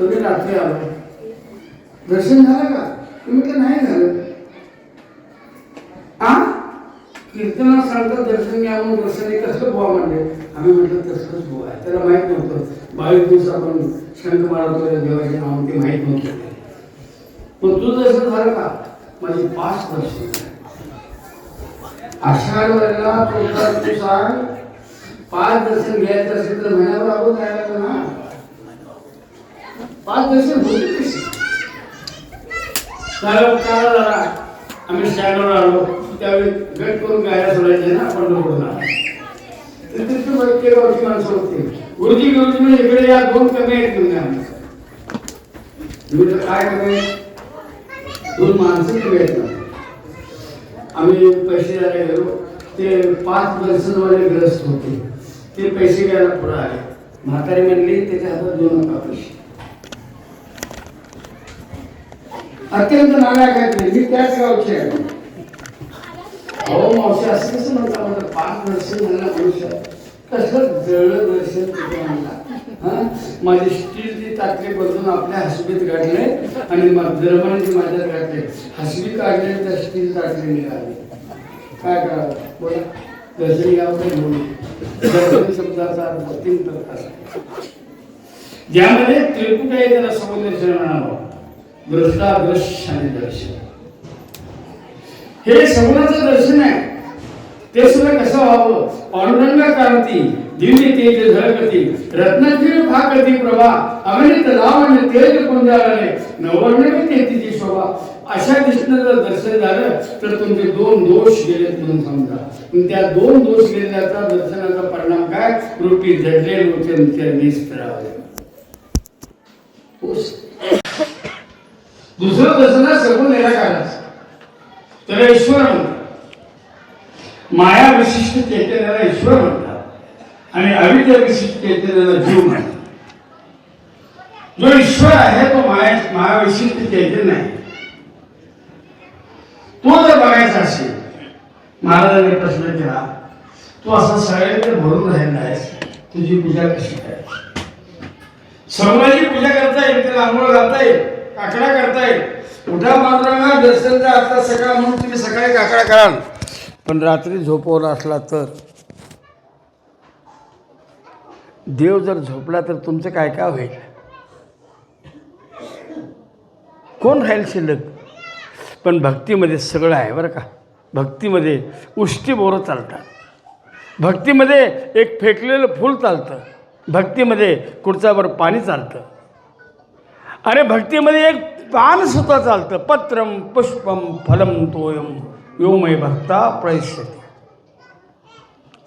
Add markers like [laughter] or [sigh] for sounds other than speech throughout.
रात्री आलो दर्शन झालं का? तुम्ही म्हटलं नाही झालं? आ? कीर्तना सांगतात दर्शन घ्या म्हणून दर्शन हे कसं बुवा म्हणजे आम्ही म्हटलं, तसंच बुवा आहे. त्याला माहित नव्हतं. बावीस दिवस आपण शंख मारतो देवाचे नाव ते माहित नव्हतं. पण तुझं दर्शन झालं का? माझी पाच दर्शन. आषाढ तू सांग, पाच दर्शन घ्यायचं असेल तर राहायला ना? पाच दर्शन होते कशी आम्ही स्टँडवर आलो त्यावेळी गट करून गायला सोडायचे ना पंढरपूरला. तर माणसं होती. गुरुजी गुरुजी म्हणजे इकडे या दोन कमी आहेत तुम्ही आम्ही. मी काय कमी? दोन माणसं कमी आहेत आम्ही पैसे द्यायला गेलो. ते पाच दर्शनवाले ग्रस्त होते. ते पैसे घ्यायला पुढे आले. म्हातारी म्हणली त्याच्या हातात दोन नका पैसे. अत्यंत नालायक आहेत ते. मी त्याच गावचे आहे. अहो मावशी असं कसं म्हणता म्हणतात पाच वर्ष झालं मनुष्य कसं जळ दर्शन तिथे म्हणला माझी स्टीलची ताटली बदलून आपल्या हसबीत गाठले आणि मग जर्मनीची माझ्यात गाठले. हसबी काढले त्या स्टील ताटली निघाली. काय करावं? बोला. दर्शन यावं म्हणून दर्शन शब्दाचा अर्थ तीन प्रकार ज्यामध्ये त्रिपुट आहे त्याला समुद्र म्हणावं. दृष्टादृश्य आणि दर्शन. हे सगुणाचं दर्शन आहे. ते सुद्धा कसं व्हावं? पांडुरंग क्रांती दिव्य तेज झळकती रत्नागिरी फाकती प्रभा अमृत लावण्य तेज पुंजारणे नवर्ण तेथीची शोभा. अशा दिशेनं जर दर्शन झालं तर तुमचे दोन दोष गेले म्हणून समजा. पण त्या दोन दोष गेल्याचा दर्शनाचा परिणाम काय? रुपी जडले लोचन चरणी दुसरं दर्शना सगुण निराकाराचं त्याला ईश्वर म्हणतात. माया विशिष्ट चैतन्याला ईश्वर म्हणतात. आणि अविद्या विशिष्ट चैतन्याला जीव म्हणतात. जो ईश्वर आहे तो माया माया विशिष्ट चैतन्य आहे. तो जर बघायचा असेल महाराजांनी प्रश्न केला तू असा सगळ्यांकडे भरून राहिला आहेस तुझी पूजा कशी करायची? सर्वांची पूजा करता येईल त्याला आंघोळ घालता येईल काकडा करताय. उठा उठा दर्शन द्या आता सकाळ म्हणून तुम्ही सकाळी काकडा कराल. पण रात्री झोपवर असला तर? देव जर झोपला तर तुमचं काय काय होईल? कोण राहील शिल्लक? पण भक्तीमध्ये सगळं आहे बरं का. भक्तीमध्ये उष्टी बोरं चालतात. भक्तीमध्ये एक फेकलेलं फूल चालतं. भक्तीमध्ये कुडचावर पाणी चालतं. अरे भक्तीमध्ये एक पान सुद्धा चालतं. पत्रम पुष्पम फलम तोयम योमय भक्ता प्रयश्यते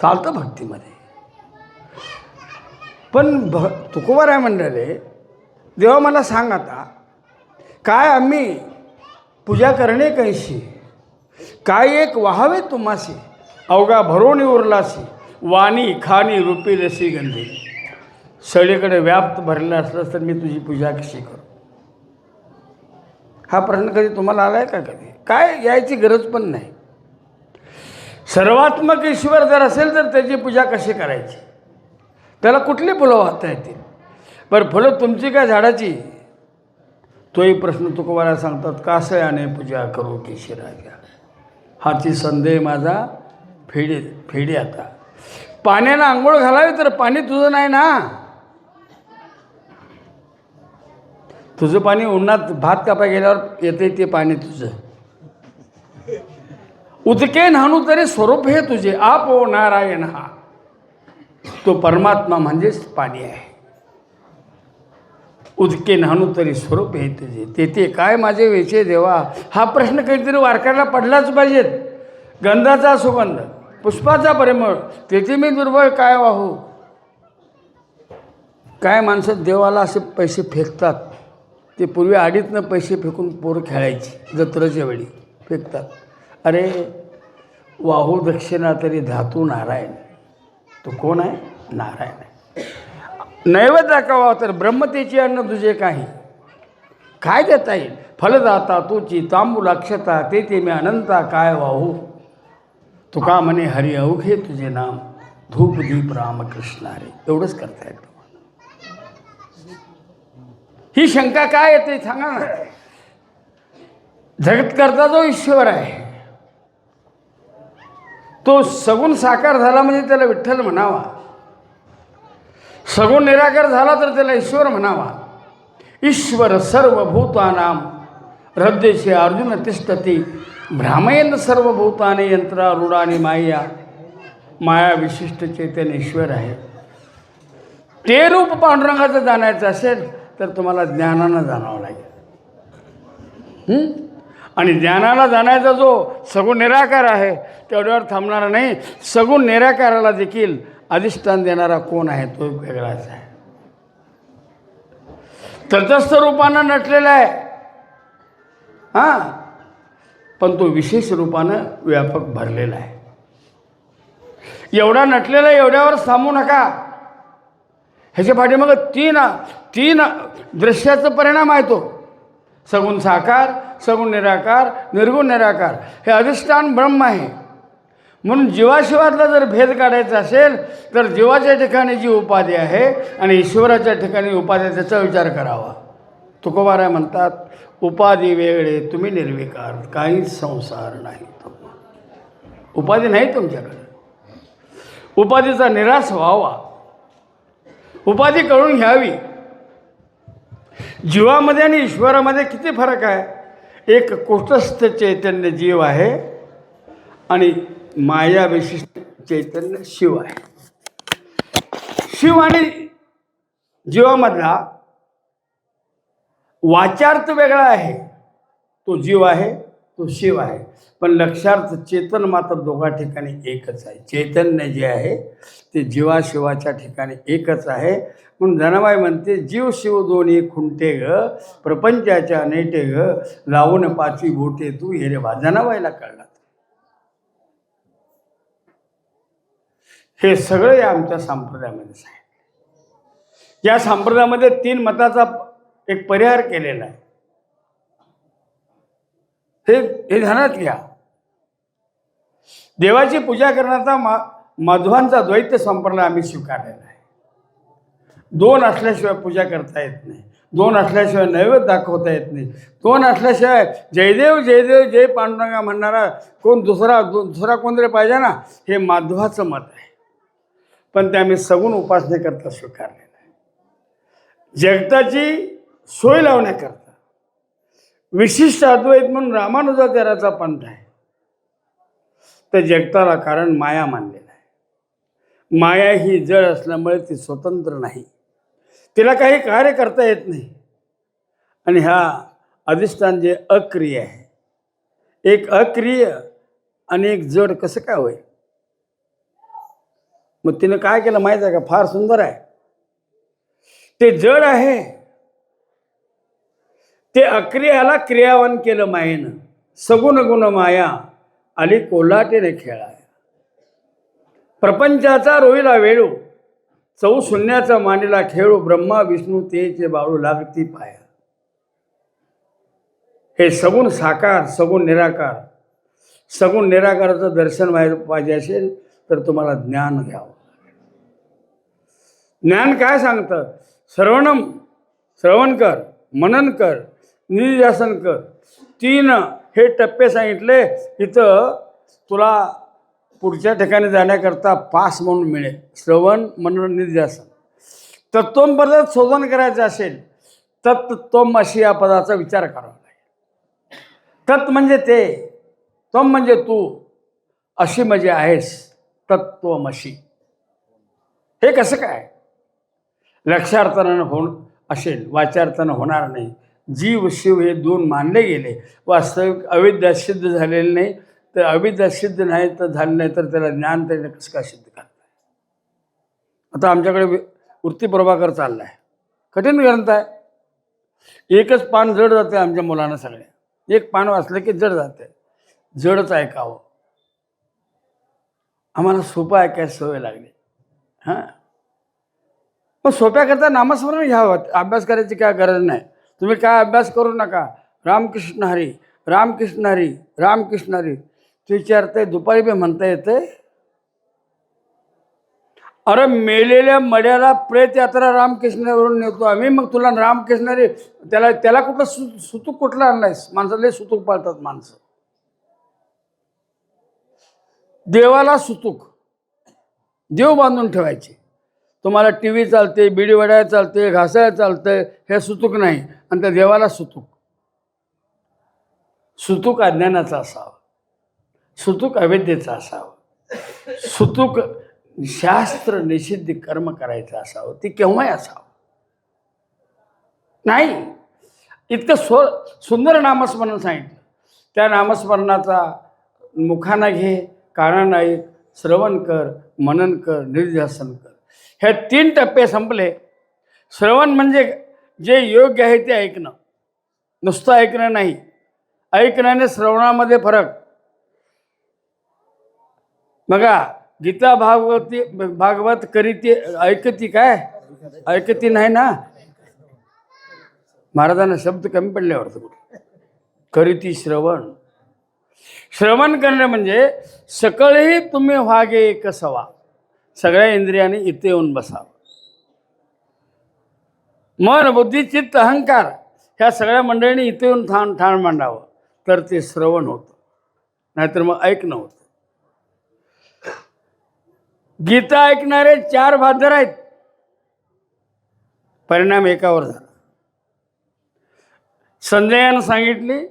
चालतं भक्तीमध्ये. पण भ तुकोबाराय मंडळे देवा मला सांग आता काय आम्ही पूजा करणे कैशी? काय एक व्हावे तुम्हाशी? अवघा भरून उरलासी वाणी खाणी रूपी रसी गंधी. सगळीकडे व्याप्त भरलं असलं तर मी तुझी पूजा कशी करू? हा प्रश्न कधी तुम्हाला आला आहे का कधी? काय यायची गरज पण नाही. सर्वात्मक ईश्वर जर असेल तर त्याची पूजा कशी करायची? त्याला कुठली फुलं वाहता येतील? बरं फुलं तुमची काय झाडाची? तोही प्रश्न तुकोबाला सांगतात कासयाने पूजा करू की राजा. हाची संदेह माझा फेडी फेडी आता. पाण्यानं आंघोळ घालावी तर पाणी तुझं नाही ना? तुझं पाणी उन्हात भात कापा गेल्यावर येते ते पाणी तुझं. उदके न्हाणू तरी स्वरूप हे तुझे. आप ओ नारायण हा. तो परमात्मा म्हणजेच पाणी आहे. उदके न्हाणू तरी स्वरूप हे तुझे. तेथे काय माझे वेचे देवा? हा प्रश्न काहीतरी वारकऱ्याला पडलाच पाहिजेत. गंधाचा सुगंध पुष्पाचा परिमळ तेथे मी दुर्बळ काय वाहू? काय माणसं देवाला असे पैसे फेकतात? ते पूर्वी आडीतनं पैसे फेकून पोरं खेळायची जत्रेच्या वेळी फेकतात. अरे वाहू दक्षिणा तरी धातू नारायण. तो कोण आहे? नारायण आहे. नैवेद्य दाखवा तर ब्रह्मतेची अन्न तुझे काही. काय देता येईल? फलदाता तुची तांबूलाक्षता ते ते मी अनंता काय वाहू? तुका म्हणे हरी अवघे तुझे नाम. धूप दीप रामकृष्ण हरे. एवढंच करता येतं. ही शंका काय येते सांगा ना. जगतकर्ता जो ईश्वर आहे तो सगुण साकार झाला म्हणजे त्याला विठ्ठल म्हणावा. सगुण निराकार झाला तर त्याला ईश्वर म्हणावा. ईश्वर सर्वभूतानाम हृदयचे अर्जुन तिष्ठती भ्रामयन सर्वभूताने यंत्रारूढाने माया माया विशिष्ट चैतन्य ईश्वर आहे. ते रूप पांडुरंगाचं जाणायचं असेल तर तुम्हाला ज्ञानानं जाणावं लागेल. आणि ज्ञानाला जाण्याचा जो सगुण निराकार आहे तेवढ्यावर थांबणारा नाही. सगुण निराकाराला देखील अधिष्ठान देणारा कोण आहे तो वेगळाच आहे. तटस्थ रूपानं नटलेला आहे. हां? पण तो विशेष रूपानं व्यापक भरलेला आहे. एवढा नटलेला आहे, एवढ्यावर थांबू नका. ह्याच्या पाठीमागं तीन तीन दृश्याचा परिणाम आहे तो. सगुण साकार सगुण निराकार निर्गुण निराकार. हे अधिष्ठान ब्रह्म आहे. म्हणून जीवाशिवातला जर भेद काढायचा असेल तर जीवाच्या ठिकाणी जी उपाधी आहे आणि ईश्वराच्या ठिकाणी उपाधी आहे, त्याचा विचार करावा. तुकोबाराय म्हणतात उपाधी वेगळे तुम्ही निर्विकार. काहीच संसार नाही उपाधी नाही तुमच्याकडे. उपाधीचा निराश व्हावा. उपाधी कळून घ्यावी. जीवामध्ये आणि ईश्वरामध्ये किती फरक आहे? एक कोटस्थ चैतन्य जीव आहे आणि माया विशिष्ट चैतन्य शिव आहे. शिव आणि जीवामधला वाचार्थ वेगळा आहे. तो जीव आहे तो शिव आहे. पण लक्षार्थ चेतन मात्र दोघा ठिकाणी एकच आहे. चैतन्य जे आहे ते जीवाशिवाच्या ठिकाणी एकच आहे. म्हणून धनाबाई म्हणते जीव शिव दोन्ही खुंटे ग प्रपंचाच्या नेटे ग लावून पाचवी बोटे तू हे रे बा. जनाबाईला कळला. हे सगळं या आमच्या संप्रदायामध्येच आहे या संप्रदायामध्ये तीन मताचा एक परिहार केलेला आहे. हे हे ध्यानात घ्या. देवाची पूजा करण्याचा मा माधवांचा द्वैत संप्रदाय आम्ही स्वीकारलेला आहे. दोन असल्याशिवाय पूजा करता येत नाही. दोन असल्याशिवाय नैवेद्य दाखवता येत नाही. दोन असल्याशिवाय जयदेव जयदेव जय पांडुरंगा म्हणणारा कोण दुसरा दु- दुसरा कोणतरी पाहिजे ना हे माधवाचं मत आहे. पण ते आम्ही सगुण उपासनेकरता स्वीकारलेलं आहे. जगताची सोय लावण्याकरता. विशिष्ट अद्वैत म्हणून रामानुजाचार्याचा पंथ आहे. तर जगताला कारण माया मानलेलं आहे. माया ही जड असल्यामुळे ती स्वतंत्र नाही. तिला काही कार्य करता येत नाही. आणि हा अधिष्ठान जे अक्रिय आहे. एक अक्रिय आणि एक जड कसं काय होईल? मग तिनं काय केलं माहीत आहे का? फार सुंदर आहे. ते जड आहे. ते अक्रियाला क्रियावान केलं मायेनं. सगुण गुण माया आली कोल्हाटेने खेळाय. प्रपंचाचा रोईला वेळू चौ शून्याचा मांडीला खेळू ब्रह्मा विष्णू तेचे बाळू लागती पाया. हे सगुण साकार सगुण निराकार. सगुण निराकाराचं दर्शन व्हायला पाहिजे असेल तर तुम्हाला ज्ञान घ्यावं. ज्ञान काय सांगतं? श्रवणम श्रवण कर मनन कर निध्यासन कर तीन हे टप्पे सांगितले इथं तुला पुढच्या ठिकाणी जाण्याकरता पास म्हणून मिळेल. श्रवण मनन निध्यासन तत्वपदात शोधन करायचं असेल तत्त्वम अशी या पदाचा विचार करावा लागेल. तत् म्हणजे ते त्वम म्हणजे तू अशी म्हणजे आहेस तत्वमशी हे कसं काय? लक्षार्थानं होण असेल वाचार्थानं होणार नाही. जीव शिव हे दोन मानले गेले. वास्तविक अविद्या सिद्ध झालेले नाही तर अविद्या सिद्ध नाही तर झालं नाही तर त्याला ज्ञान त्याने कसं काय सिद्ध करताय आता आमच्याकडे वृत्ती प्रभाकर चालला आहे कठीण ग्रंथ आहे. एकच पान जड जाते आमच्या मुलांना सगळ्या. एक पान वाचलं की जड जाते जडच ऐकावं. आम्हाला सोपं ऐकायला सवय लागली. हां. मग सोप्याकरता नामस्मरण घ्यावं. अभ्यास करायची काय गरज नाही. तुम्ही काय अभ्यास करू नका. रामकृष्ण हरी रामकृष्ण हरी रामकृष्ण हरी. ते विचारते दुपारी बी म्हणता येते अरे मेलेल्या मड्याला प्रेत यात्रा रामकृष्णावरून नेतो आम्ही मग तुला रामकृष्ण रे त्याला त्याला कुठलं सु सुतूक कुठला आणलायस? माणसाला सुतूक पाळतात माणसं. देवाला सुतूक. देव बांधून ठेवायचे. तुम्हाला टी व्ही चालते बिडी वड्या चालते घासाळ्या चालतंय हे सुतूक नाही. आणि त्या देवाला सुतूक. सुतूक अज्ञानाचा असावं. सुतूक अवैधेचा असावं. सुतूक शास्त्र निषिद्ध कर्म करायचं असावं. ते केव्हाही असावं. नाही. इतकं स्व सुंदर नामस्मरण सांगितलं. त्या नामस्मरणाचा मुखाना घे कानानं ऐक श्रवण कर मनन कर निर्ध्यासन कर. हे तीन टप्पे संपले. श्रवण म्हणजे जे योग्य आहे ते ऐकणं. नुसतं ऐकणं नाही. ऐकण्याने श्रवणामध्ये फरक. बघा गीता भागवती भागवत करीती ऐकती काय? ऐकती नाही ना? महाराजांना शब्द कमी पडले वाटतं कुठे? करीती श्रवण. श्रवण करणे म्हणजे सकळही तुम्ही व्हागे एक सवा सगळ्या इंद्रियाने इथे येऊन बसावं. मन बुद्धी चित्त अहंकार ह्या सगळ्या मंडळींनी इथे येऊन ठाण ठाण मांडावं. तर ते श्रवण होतं. नाहीतर मग ऐकणं होतं. गीता ऐकणारे चार भादर आहेत. परिणाम एकावर झाला. संजयानं सांगितली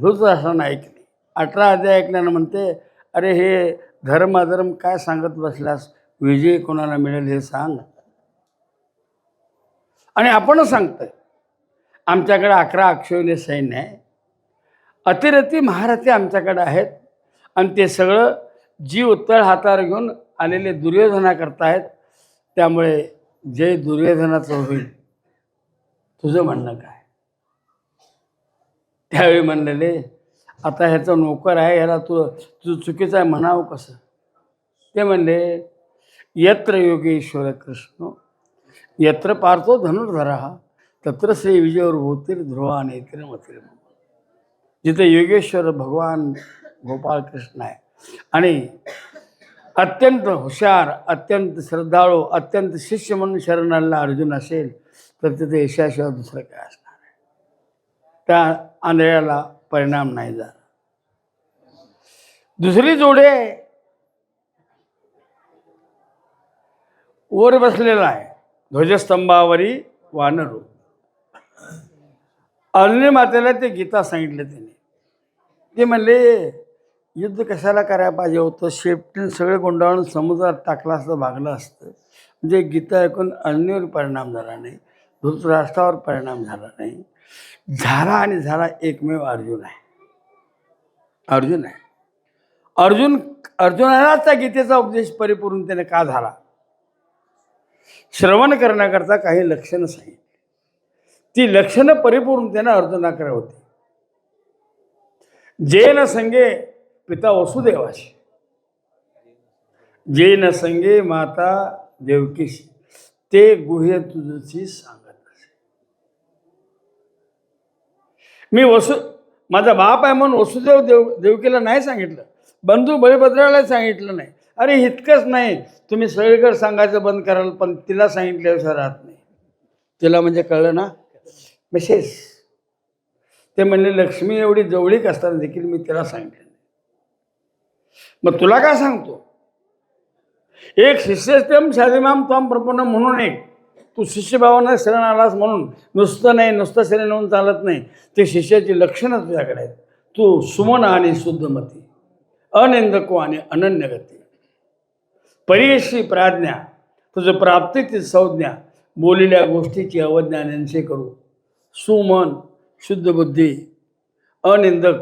धृतराष्ट्रानं ऐकली. अठरा अध्याय ऐकल्यानं म्हणते अरे हे धर्म अधर्म काय सांगत बसल्यास विजय कोणाला मिळेल हे सांग. आणि आपणच सांगतोय. आमच्याकडे अकरा अक्षोहिणी सैन्य आहे. अतिरथी महारथी आमच्याकडे आहेत. आणि ते सगळं जी उत्तळ हातावर घेऊन आलेले दुर्योधना करतायत त्यामुळे जे दुर्योधनाचं होईल तुझं म्हणणं काय? त्यावेळी म्हणलेले आता ह्याचा नोकर आहे ह्याला तू तू चुकीचं आहे म्हणावं कसं? ते म्हणले यत्र योगेश्वर कृष्ण यत्र पार्थो धनुर्धरा तत्र श्री विजयवर भूतील ध्रुवा नेत्र मतिर जिथे योगेश्वर भगवान गोपाळ कृष्ण आहे. आणि अत्यंत हुशार अत्यंत श्रद्धाळू अत्यंत शिष्य म्हणून शरणाला अर्जुन असेल तर तिथे यशाशिवाय दुसरं काय असणार आहे? त्या आंधळ्याला परिणाम नाही झाला. दुसरी जोडे वर बसलेला आहे. ध्वजस्तंभावरी वानरू. अरुणी मातेला ते गीता सांगितलं त्याने. ते म्हणले युद्ध कशाला करायला पाहिजे होतं? शेपटीन सगळे गोंडाळून समुद्रात टाकलं असतं भागलं असतं. म्हणजे गीता ऐकून अग्नीवर परिणाम झाला नाही धृतराष्ट्रावर परिणाम झाला नाही. झाला आणि झाला एकमेव अर्जुन आहे. अर्जुन आहे. अर्जुन अर्जुनालाच त्या गीतेचा उपदेश परिपूर्ण त्याने का झाला? श्रवण करण्याकरता काही लक्षणं सांगितली. ती लक्षणं परिपूर्ण त्यानं अर्जुनाकडे होती. जे न संगे पिता वसुदेवाशी. जे न संगे माता देवकीशी. ते गुह्य तुझशी सांगत असे. मी वसु माझा बाप आहे म्हणून वसुदेव देव देवकीला नाही सांगितलं. बंधू बळीभद्राला सांगितलं नाही. अरे इतकंच नाही. तुम्ही सगळीकडे सांगायचं बंद कराल पण तिला सांगितल्याशिवाय राहत नाही. तिला म्हणजे कळलं ना? मेसेज ते म्हणले लक्ष्मी एवढी जवळीक असताना देखील मी तिला सांगितलं नाही. मग तुला काय सांगतो? एक शिष्यस्तम शादिमाम तम प्रपन्न म्हणून एक. तू शिष्यभावानं शरण आलास म्हणून. नुसतं नाही नुसतं शरण होऊन चालत नाही. ते शिष्याची लक्षणं तुझ्याकडे आहेत. तू सुमन आणि शुद्धमती अनिंदको आणि अनन्यगती. परियशी प्राज्ञा तुझं प्राप्तीची संज्ञा बोललेल्या गोष्टीची अवज्ञा करू. सुमन शुद्ध बुद्धी अनिंदक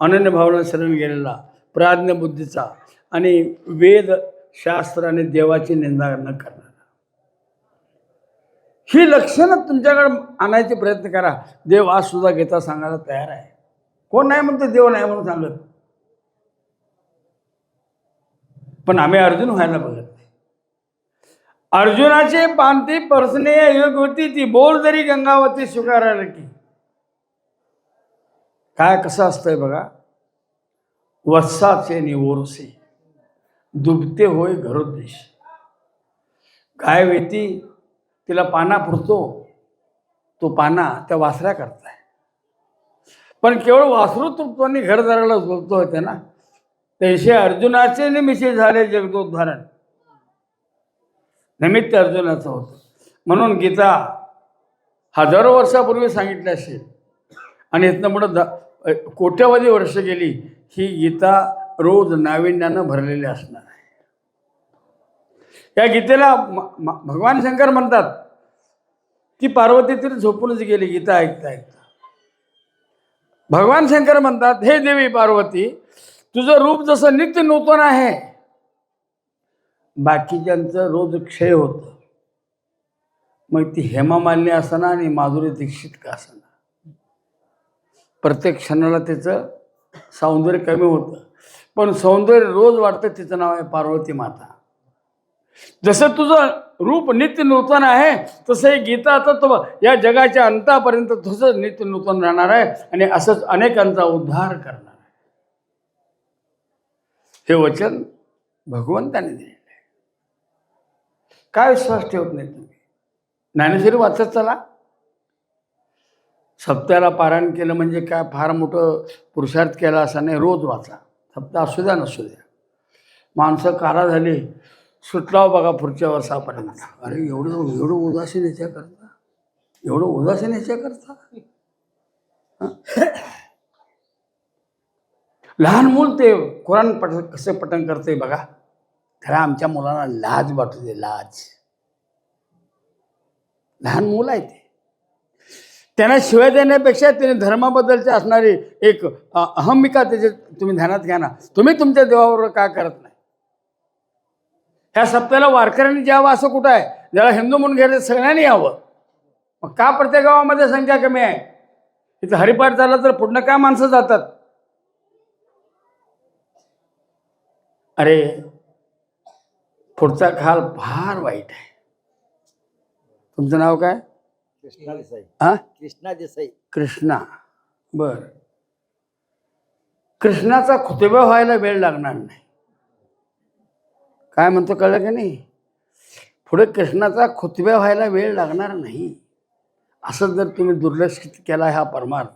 अनन्य भावना शरण गेलेला प्राज्ञ बुद्धीचा आणि वेद शास्त्र आणि देवाची निंदा न करणारा. ही लक्षणं तुमच्याकडे आणायचे प्रयत्न करा. देव आज सुद्धा घेता सांगायला तयार आहे. कोण नाही म्हणतो देव नाही म्हणून सांगत. पण आम्ही अर्जुन व्हायला बघत नाही. अर्जुनाचे पांती परसने योग होती ती बोल जरी गंगावती स्वीकारायला की. काय कसं असतंय बघा? वत्साचे निवोरसे दुबते होय घरोद्देश. गाय वेती तिला पाना पुरतो. तो पाना त्या वासऱ्या करताय. पण केवळ वासरू तुमच्यानी घरदाराला झोपतो होते ना तसे अर्जुनाचे निमित्त झाले जगदोद्धारण निमित्त अर्जुनाचं होतं. म्हणून गीता हजारो वर्षापूर्वी सांगितली असेल. आणि इथनं पुढं द कोट्यावधी वर्ष गेली ही गीता रोज नाविन्यानं भरलेली असणार आहे. या गीतेला भगवान शंकर म्हणतात ती पार्वती तरी झोपूनच गेली गीता ऐकता ऐकता. भगवान शंकर म्हणतात हे देवी पार्वती तुझं रूप जसं नित्य नूतन आहे बाकीच्यांचं रोज क्षय होतं. मग ती हेमा मालिनी असना आणि माधुरी दीक्षित का असना. प्रत्येक क्षणाला त्याचं सौंदर्य कमी होतं. पण सौंदर्य रोज वाटतं तिचं नाव आहे पार्वती माता. जसं तुझं रूप नित्य नूतन आहे तसं हे गीता तत्व या जगाच्या अंतापर्यंत तसंच नित्य नूतन राहणार आहे आणि असंच अनेकांचा उद्धार करणार हे वचन भगवंताने दिलेलं आहे. काय विश्वास ठेवत नाही तुम्ही? ज्ञानेश्वरी वाचत चला. सप्त्याला पारायण केलं म्हणजे काय फार मोठं पुरुषार्थ केला असं नाही रोज वाचा. सप्ताह असू द्या नसू द्या. माणसं कारा झाली सुटलाव बघा पुढच्या वर्षापर्यंत. अरे एवढं एवढं उदासीन याच्या करता? एवढं उदासीन याच्या करता? हं? [laughs] लहान मूल ते कुराण पठ कसं पठण करते बघा. खरं आमच्या मुलांना लाज वाटू दे लाज. लहान मूल आहे ते. त्यांना शिवाय देण्यापेक्षा त्याने धर्माबद्दलची असणारी एक अहमिका त्याचे तुम्ही ध्यानात घ्या ना. तुम्ही तुमच्या देवाबरोबर का करत नाही? ह्या सप्त्याला वारकऱ्यांनी जावं असं कुठं आहे? ज्याला हिंदू म्हणून घ्यायचं सगळ्यांनी यावं. मग का प्रत्येक गावामध्ये संख्या कमी आहे? इथं हरिपाठ झाला तर पुढनं काय माणसं जातात? अरे पुढचा काल फार वाईट आहे. तुमचं नाव काय? कृष्णा देसाई. हा कृष्णा देसाई. कृष्णा. बर. कृष्णाचा खुतबा व्हायला वेळ लागणार नाही. काय म्हणतो कळलं की नाही? पुढे कृष्णाचा खुतबा व्हायला वेळ लागणार नाही. असं जर तुम्ही दुर्लक्षित केला हा परमार्थ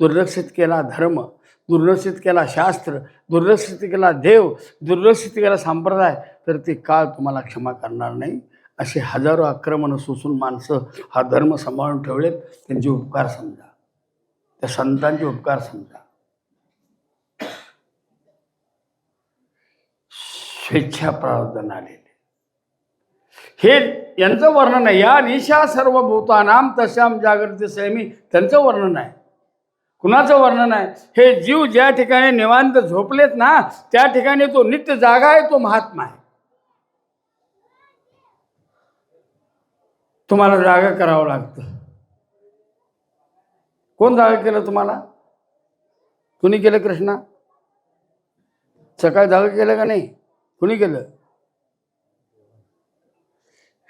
दुर्लक्षित केला धर्म दुर्लक्षित केला शास्त्र दुर्लक्षित केला देव दुर्लक्षित केला संप्रदाय तर ते काळ तुम्हाला क्षमा करणार नाही. असे हजारो आक्रमणं सोसून माणसं हा धर्म सांभाळून ठेवलेत त्यांचे उपकार समजा. त्या संतांचे उपकार समजा. स्वेच्छा प्रार्थना आलेले. हे यांचं वर्णन आहे. या निशा सर्व भूतानाम तशाम जागृती सैमी त्यांचं वर्णन आहे. कुणाचं वर्णन आहे? हे जीव ज्या ठिकाणी निवांत झोपलेत ना त्या ठिकाणी तो नित्य जागा आहे तो महात्मा आहे. तुम्हाला जागा करावं लागतं. कोण जागा केलं तुम्हाला? कुणी केलं कृष्णा? सकाळी जागा केलं का नाही? कुणी केलं?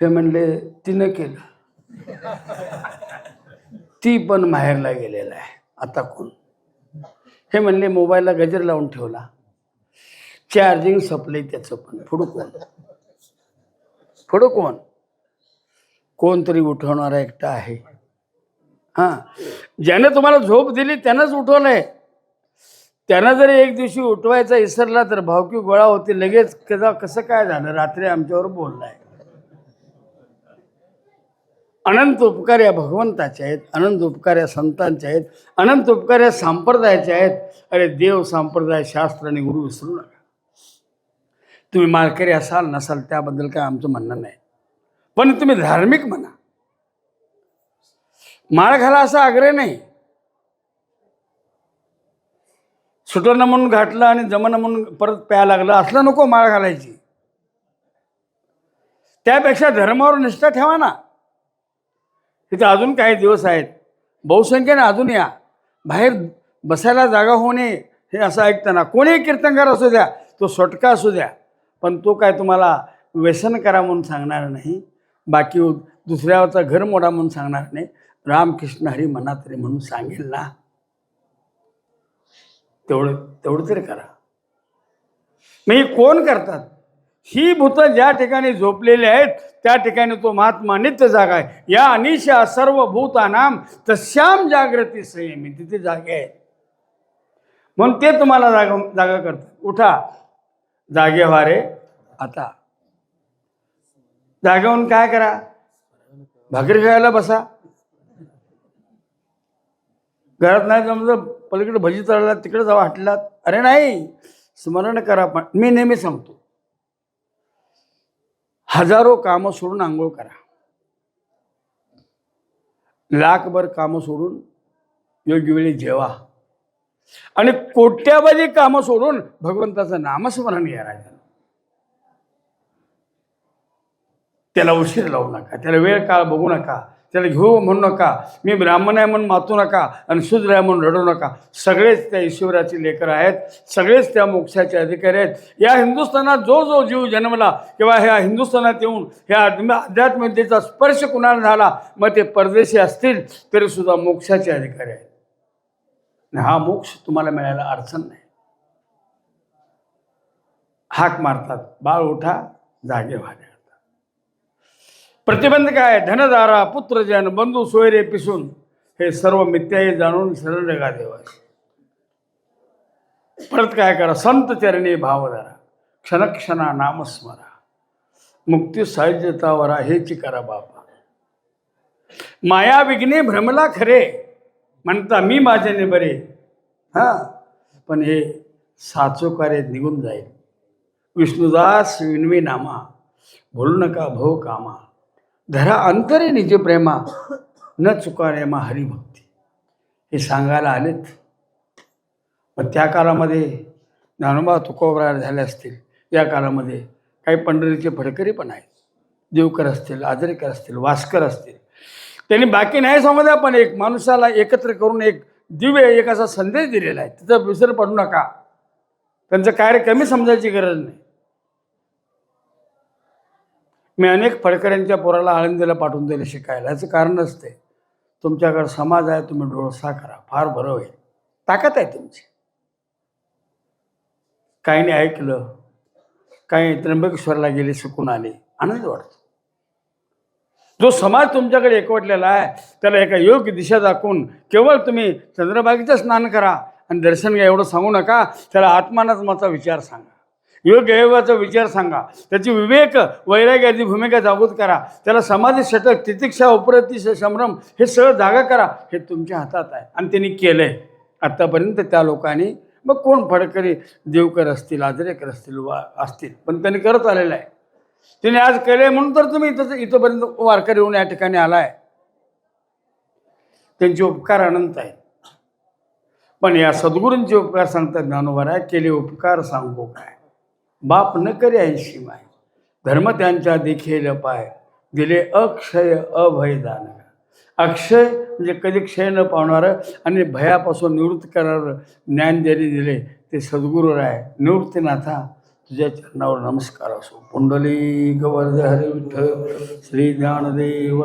हे म्हणले तिनं केलं. ती पण माहेरला गेलेला आहे. आता कोण? हे म्हणले मोबाईलला गजर लावून ठेवला. चार्जिंग सप्लाय त्याचं पण. पुढं कोण? पुढं कोण? कोणतरी उठवणारा एकटा आहे. हां. ज्याने तुम्हाला झोप दिली त्यानंच उठवलंय. त्यांना जर एक दिवशी उठवायचा इसरला तर भावकी गोळा होते. लगेच कदा कसं काय झालं? रात्री आमच्यावर बोललाय. अनंत उपकार या भगवंताचे आहेत अनंत उपकार या संतांचे आहेत अनंत उपकार या संप्रदायाचे आहेत. अरे देव संप्रदाय शास्त्र आणि गुरु विसरू नका. तुम्ही मालकरी असाल नसाल त्याबद्दल काय आमचं म्हणणं नाही. पण तुम्ही धार्मिक म्हणा. माळ घाला असा आग्रह नाही. सुटणं म्हणून घातलं आणि जमणं म्हणून परत प्या लागलं असलं नको माळ घालायची. त्यापेक्षा धर्मावर निष्ठा ठेवा ना. तिथे अजून काही दिवस आहेत. बहुसंख्येने अजून या. बाहेर बसायला जागा होणे हे असं ऐकताना कोणीही कीर्तनकार असू द्या तो सोटका असू द्या पण तो काय तुम्हाला व्यसन करा म्हणून सांगणार नाही. बाकी दुसऱ्यावरचा घर मोडा म्हणून सांगणार नाही. रामकृष्ण हरी म्हणा तरी म्हणून सांगेल ना. तेवढं तेवढं तरी करा. मी कोण करतात? ही भूतं ज्या ठिकाणी झोपलेली आहेत त्या ठिकाणी तो महात्मा नित्य जागा आहे. या अनिशा सर्व भूतानाम तस्याम जागृती संयमी तिथे जागे आहेत. म्हणून ते तुम्हाला जागा जागा करतात. उठा. जागे वारे आता. जागेहून काय करा? भाकरी खायला बसा. घरात नाही जमलं पलीकडे भजी चढला तिकडे जावा हटलात. अरे नाही. स्मरण करा पण. मी नेहमी सांगतो. हजारो कामं सोडून आंघोळ करा. लाखभर कामं सोडून योग्य वेळी जेवा. आणि कोट्यावधी कामं सोडून भगवंताचं नामस्मरण करायचं त्याला उशीर लावू नका त्याला वेळ काळ बघू नका. त्याला घेऊ म्हणू नका. मी ब्राह्मण आहे म्हणून मातू नका आणि शूद्र आहे म्हणून रडू नका. सगळेच त्या ईश्वराचे लेकर आहेत. सगळेच त्या मोक्षाचे अधिकारी आहेत. या हिंदुस्थानात जो जो जीव जन्मला किंवा ह्या हिंदुस्थानात येऊन ह्या आध्म- स्पर्श कुणाला झाला मग ते परदेशी असतील तरीसुद्धा मोक्षाचे अधिकारी आहेत. हा मोक्ष तुम्हाला मिळायला अडचण नाही. हाक मारतात. बाळ उठा जागे व्हावे प्रतिबंध काय धनदारा पुत्रजन बंधू सोयरे पिसून हे सर्व मिथ्याही जाणून सरळ जगा देवा परत काय करा संत चरणी भावधारा क्षणक्षणा नामस्मरा. मुक्ती साहित्यतावरा हेची करा बापा. माया विघ्ने भ्रमला खरे. म्हणता मी माझ्याने बरे. हां? पण हे साचो कार्य निघून जाईल. विष्णुदास विनवी नामा. बोलू नका भो कामा. धरा अंतरे निज प्रेमा न चुकारे मा हरिभक्ती. हे सांगायला आलेत. मग त्या काळामध्ये ज्ञानोबा तुकोबरार झाले असतील या काळामध्ये काही पंढरीचे फडकरी पण आहेत. देवकर असतील आजरेकर असतील वास्कर असतील. त्यांनी बाकी नाही समजा पण एक माणसाला एकत्र करून एक दिव्य एक असा संदेश दिलेला आहे. तिथं विसर पडू नका. त्यांचं कार्य कमी समजायची गरज नाही. मी अनेक फडकऱ्यांच्या पोराला आळंदीला पाठवून दिले शिकायला. याचं कारण असते. तुमच्याकडे समाज आहे तुम्ही डोळसा करा. फार बरं होईल. ताकद आहे तुमची. काहीने ऐकलं. काही त्र्यंबकेश्वरला गेले सुकून आले. आनंद वाटतो. जो समाज तुमच्याकडे एकवटलेला आहे त्याला एका योग्य दिशा दाखवून केवळ तुम्ही चंद्रभागेचं स्नान करा आणि दर्शन घ्या एवढं सांगू नका. त्याला आत्मानात्माचा विचार सांगा. योग्य योगाचा विचार सांगा. त्याची विवेक वैराग्याची भूमिका जागृत करा. त्याला समाधी शतक तितिक्षा उपरती संभ्रम हे सगळं जागा करा. हे तुमच्या हातात आहे. आणि त्यांनी केलं आहे आत्तापर्यंत त्या लोकांनी मग कोण फडकरी देवकर असतील आजरेकर असतील वा असतील पण त्यांनी करत आलेलं आहे. तिने आज केले म्हणून तर तुम्ही इथं इथंपर्यंत वारकरी येऊन या ठिकाणी आलाय. त्यांचे उपकार अनंत आहेत. पण या सद्गुरूंचे उपकार सांगतात ज्ञानोबा केले उपकार सांगू काय? बाप न करी ऐंशी माय धर्म त्यांच्या देखील पाय. दिले अक्षय अभय दान अक्षय म्हणजे कधी क्षय न पावणारं आणि भयापासून निवृत्त करणारं ज्ञान ज्यांनी दिले ते सद्गुरू राय. निवृत्तीनाथा तुझ्या चरणावर नमस्कार असो. पुंडली गवर्ध हरे विठ्ठल श्री ज्ञानदेव.